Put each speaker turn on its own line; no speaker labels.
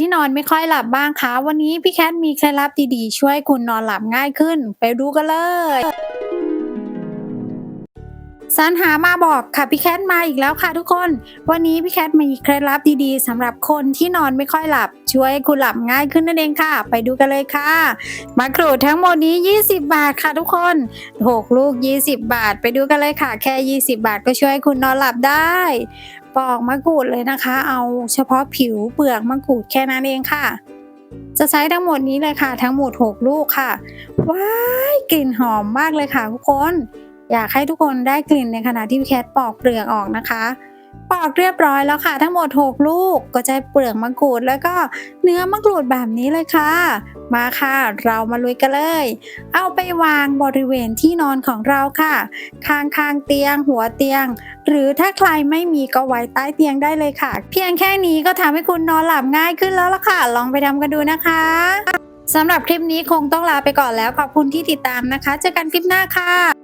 ที่นอนไม่ค่อยหลับบ้างคะ วันนี้พี่แคทมีเคล็ดลับดีๆ ช่วยคุณนอนหลับง่ายขึ้น ไปดูกันเลยสรรหามาบอกค่ะพี่แคทมาอีกแล้วค่ะทุกคน วันนี้พี่แคทมีเคล็ดลับดีๆสำหรับคนที่นอนไม่ค่อยหลับ ช่วยคุณหลับง่ายขึ้นนั่นเองค่ะ ไปดูกันเลยค่ะมะกรูดทั้งหมดนี้ 20 บาทค่ะทุกคน6ลูก 20 บาท ไปดูกันเลยค่ะ แค่ 20 บาทก็ช่วยคุณนอนหลับได้ ปอกมะกรูดเลยนะคะ เอาเฉพาะผิวเปลือกมะกรูดแค่นั้นเองค่ะ จะใช้ทั้งหมดนี้เลยค่ะ ทั้งหมด 6 ลูกค่ะ ว้ายกลิ่นหอมมากเลยค่ะทุกคน อยากให้ทุกคนได้กลิ่นในขณะที่พี่แคทปอกเปลือกออกนะคะ ปอกเรียบร้อยแล้วค่ะ ทั้งหมด 6 ลูกก็จะเปลือกมะกรูดแล้วก็เนื้อมะกรูดแบบนี้เลยค่ะ มาค่ะ เรามาลุยกันเลย เอาไปวางบริเวณที่นอนของเราค่ะข้างข้างเตียง หัวเตียง หรือถ้าใครไม่มีก็ไว้ใต้เตียงได้เลยค่ะ เพียงแค่นี้ก็ทำให้คุณนอนหลับง่ายขึ้นแล้วล่ะค่ะ ลองไปทำกันดูนะคะสำหรับคลิปนี้คงต้องลาไปก่อนแล้วขอบคุณที่ติดตามนะคะ เจอกันคลิปหน้าค่ะ